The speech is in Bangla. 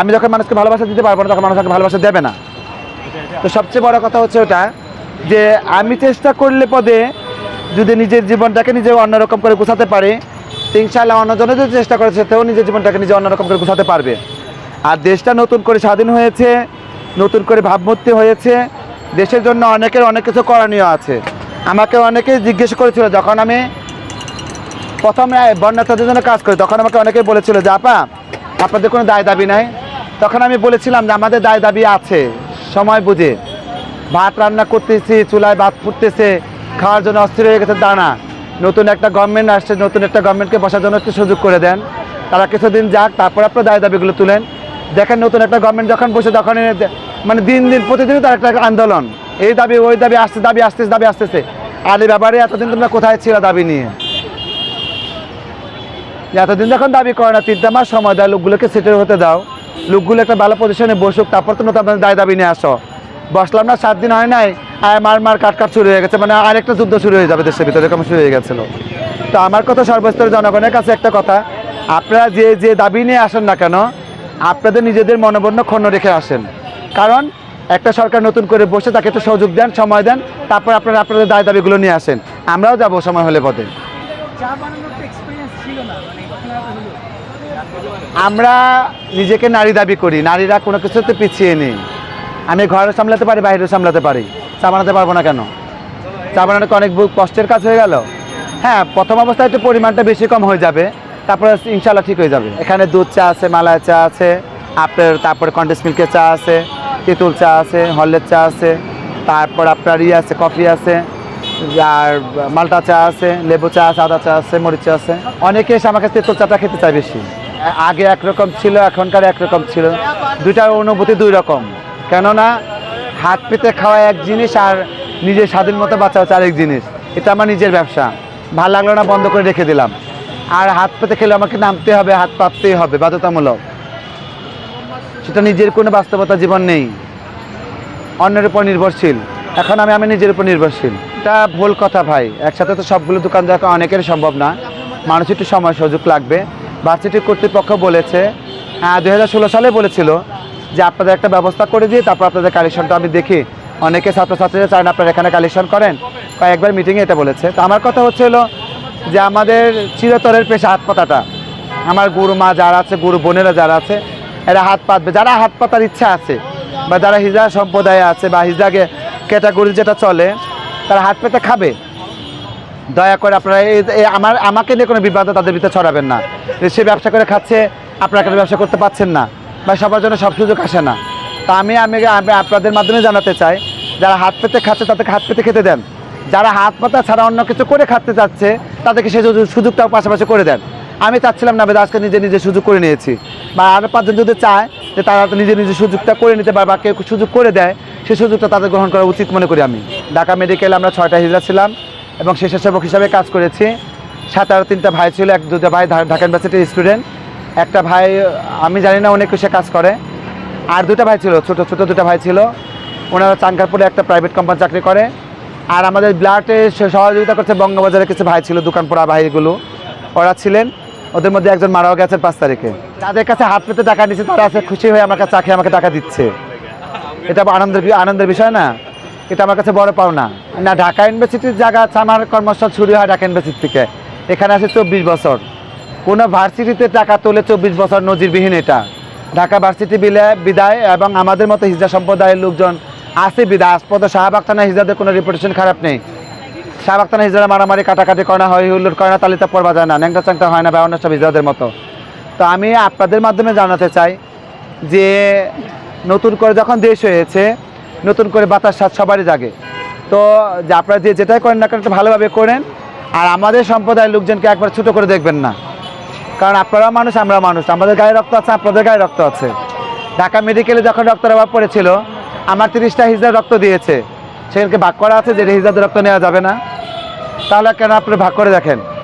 আমি যখন মানুষকে ভালোবাসা দিতে পারব না, তখন মানুষ ভালোবাসা দেবে না। তো সবচেয়ে বড় কথা হচ্ছে ওটা, যে আমি চেষ্টা করলে পদে যদি নিজের জীবনটাকে নিজে অন্যরকম করে গুছাতে পারি ইনশাআল্লাহ অন্যজনে যদি চেষ্টা করে সেটাও নিজের জীবনটাকে নিজে অন্যরকম করে গুছাতে পারবে। আর দেশটা নতুন করে স্বাধীন হয়েছে, নতুন করে ভাবমূর্তি হয়েছে, দেশের জন্য অনেকের অনেক কিছু করণীয় আছে। আমাকে অনেকে জিজ্ঞেস করেছিল, যখন আমি প্রথমে বন্যার্থীদের জন্য কাজ করি, তখন আমাকে অনেকেই বলেছিল যে, আপা, আপনাদের কোনো দায় দাবি নাই? তখন আমি বলেছিলাম যে আমাদের দায় দাবি আছে, সময় বুঝে। ভাত রান্না করতেছি, চুলায় ভাত ফুটতেছে, খাওয়ার জন্য অস্থির হয়ে গেছে দানা। নতুন একটা গভর্নমেন্ট আসছে, নতুন একটা গভর্নমেন্টকে বসার জন্য একটু সুযোগ করে দেন। তারা কিছুদিন যাক, তারপর আপনার দায় দাবিগুলো তুলেন। দেখেন নতুন একটা গভর্নমেন্ট যখন বসে, তখন মানে দিন দিন, প্রতিদিনই তার একটা আন্দোলন। এই দাবি, ওই দাবি আসছে, দাবি আসতেছে দাবি আসতেছে। আর এই ব্যাপারে এতদিন তোমরা কোথায় ছিল দাবি নিয়ে? এতদিন যখন দাবি করে না, তিনটা মাস সময় দেয় লোকগুলোকে সেটেল হতে দাও। লোকগুলো একটা ভালো পজিশনে বসুক, তারপর তো নতুন দায় দাবি নিয়ে আসো। বসলাম না, সাত দিন হয় নাই, আর মার মার কাট কাট শুরু হয়ে গেছে মানে আরেকটা যুদ্ধ শুরু হয়ে যাবে দেশের ভিতরে, এরকম শুরু হয়ে গেছিল। তো আমার কথা সর্বস্তরের জনগণের কাছে একটা কথা, আপনারা যে যে দাবি নিয়ে আসেন না কেন, আপনাদের নিজেদের মনোবন্য ক্ষণ রেখে আসেন। কারণ একটা সরকার নতুন করে বসে তাকে একটু সহযোগ দেন, সময় দেন, তারপর আপনারা আপনাদের দায় দাবিগুলো নিয়ে আসেন। আমরাও যাব সময় হলে পথে চা বানানোর তো এক্সপিরিয়েন্স ছিল না মানে কীভাবে হলো আমরা নিজেকে নারী দাবি করি, নারীরা কোনো কিছুতে পিছিয়ে নেই। আমি ঘরে সামলাতে পারি বাইরেও সামলাতে পারি। চা বানাতে পারব না কেন? চা বানানো অনেক কষ্টের কাজ হয়ে গেল? হ্যাঁ প্রথম অবস্থায় একটু পরিমাণটা বেশি কম হয়ে যাবে, তারপরে ইনশাল্লাহ ঠিক হয়ে যাবে। এখানে দুধ চা আছে, মালাই চা আছে, আপনার তারপরে কন্ডেন্স মিল্কের চা আছে, তেঁতুল চা আছে হলের চা আছে, তারপর আপনার ইয়ে আছে, কফি আছে, আর মালটা চা আছে, লেবু চা আছে, আদা চা আছে, মরিচ চা আছে। অনেকে এসে আমার কাছে তেঁতুল চাটা খেতে চায় বেশি। আগে একরকম ছিল, এখনকার একরকম ছিল। দুইটার অনুভূতি দুই রকম। কেননা, হাত পেতে খাওয়া এক জিনিস আর নিজের স্বাধীন মতো বাঁচা হচ্ছে আরেক জিনিস। এটা আমার নিজের ব্যবসা। ভালো লাগল না, বন্ধ করে রেখে দিলাম। আর হাত পেতে খেলে আমাকে নামতে হবে, হাত পাততেই হবে, বাধ্যতামূলক। সেটা নিজের কোনো বাস্তবতা জীবন নেই। অন্যের উপর নির্ভরশীল। এখন আমি আমি নিজের উপর নির্ভরশীল। এটা ভুল কথা ভাই। একসাথে তো সবগুলো দোকান দেখা অনেকের সম্ভব না। মানুষ একটু সময়, সুযোগ লাগবে। ভার্সিটি কর্তৃপক্ষ বলেছে হ্যাঁ দু হাজার ষোলো সালে বলেছিল যে আপনাদের একটা ব্যবস্থা করে দিয়ে তারপর আপনাদের কালেকশনটা আমি দেখি। অনেকে ছাত্রছাত্রীরা চান আপনারা এখানে কালেকশন করেন। কয়েকবার মিটিংয়ে এটা বলেছে। তো আমার কথা হচ্ছে হলো যে আমাদের চিরতরের পেশা হাত পাতাটা আমার গুরু মা যারা আছে, গুরু বোনেরা যারা আছে, এরা হাত পাতবে। যারা হাত পাতার ইচ্ছা আছে বা যারা হিজা সম্প্রদায়ে আছে বা হিজাকে ক্যাটাগরি যেটা চলে, তারা হাত পেতে খাবে। দয়া করে আপনারা এই- আমার আমাকে নিয়ে কোনো বিবাদ তাদের ভিতরে ছড়াবেন না। যে সে ব্যবসা করে খাচ্ছে, আপনারা কেন ব্যবসা করতে পারছেন না? বা সবার জন্য সব সুযোগ আসে না। তা আমি আমি আপনাদের মাধ্যমে জানাতে চাই, যারা হাত পেতে খাচ্ছে তাদেরকে হাত পেতে খেতে দেন। যারা হাত পাতা ছাড়া অন্য কিছু করে খাতে চাচ্ছে তাদেরকে সেই সুযোগ- সুযোগটাও পাশাপাশি করে দেন। আমি চাচ্ছিলাম না আজকে নিজে নিজে সুযোগ করে নিয়েছি। বা আরও পাঁচজন যদি চায়, যে তারা নিজে নিজে সুযোগটা করে নিতে পারে বা কেউ সুযোগ করে দেয় সেই সুযোগটা তাদের গ্রহণ করা উচিত মনে করি আমি। ঢাকা মেডিকেলে আমরা ছয়টা হিজড়া ছিলাম। এবং স্বেচ্ছাসেবক হিসাবে কাজ করেছি। সাত আরও তিনটা ভাই ছিল, এক দুটো ভাই ঢাকা ইউনিভার্সিটির স্টুডেন্ট একটা ভাই, আমি জানি না, অনেক সে কাজ করে। আর দুটো ভাই ছিল, ছোট ছোট দুটো ভাই ছিল। ওনারা চাঙ্কারপুরে একটা প্রাইভেট কোম্পানি চাকরি করে। আর আমাদের ব্লাডে সহযোগিতা করছে বঙ্গবাজারে কিছু ভাই ছিল দোকান পড়া ভাইগুলো। ওরা ছিলেন। ওদের মধ্যে একজন মারাও গেছেন পাঁচ তারিখে। যাদের কাছে হাত পেতে টাকা নিচ্ছে তারা আছে খুশি হয়ে আমার কাছে চাকরি আমাকে টাকা দিচ্ছে। এটা আনন্দের আনন্দের বিষয় না। এটা আমার কাছে বড় পাওনা। না, ঢাকা ইউনিভার্সিটির জায়গা আছে, আমার কর্মস্থল শুরু হয় ঢাকা ইউনিভার্সিটি থেকে। এখানে আছে চব্বিশ বছর। কোনো ভার্সিটিতে টাকা তোলে চব্বিশ বছর নজিরবিহীন এটা। ঢাকা ভার্সিটি বিলে বিদায় এবং আমাদের মতো হিজা সম্প্রদায়ের লোকজন আছে বিদায়। আস্পদ শাহবাগ থানা হিজাদের কোনো রেপুটেশন খারাপ নেই। শাহবাগ থানা হিজারা মারামারি, কাটাকাটি করে না হয় হুল্লোর করে না, তালিতা পড়বা যায় না, ন্যাংটা চ্যাংটা হয় না ব্যবহার সব হিজাদের মতো। তো আমি আপনাদের মাধ্যমে জানাতে চাই যে নতুন করে যখন দেশ হয়েছে নতুন করে বাতাস স্বাদ সবারই জাগে। তো যে আপনারা যে যেটাই করেন না কেন, একটু ভালোভাবে করেন। আর আমাদের সম্প্রদায়ের লোকজনকে একবার ছোটো করে দেখবেন না। কারণ আপনারাও মানুষ আমরা মানুষ। আমাদের গায়ে রক্ত আছে, আপনাদের গায়ে রক্ত আছে। ঢাকা মেডিকেলে যখন রক্তের অভাব পড়েছিল, আমার তিরিশটা হিজড়া রক্ত দিয়েছে। সেখানকে ভাগ করা আছে, যে হিজড়াদের রক্ত নেওয়া যাবে না। তাহলে কেন আপনি ভাগ করে দেখেন?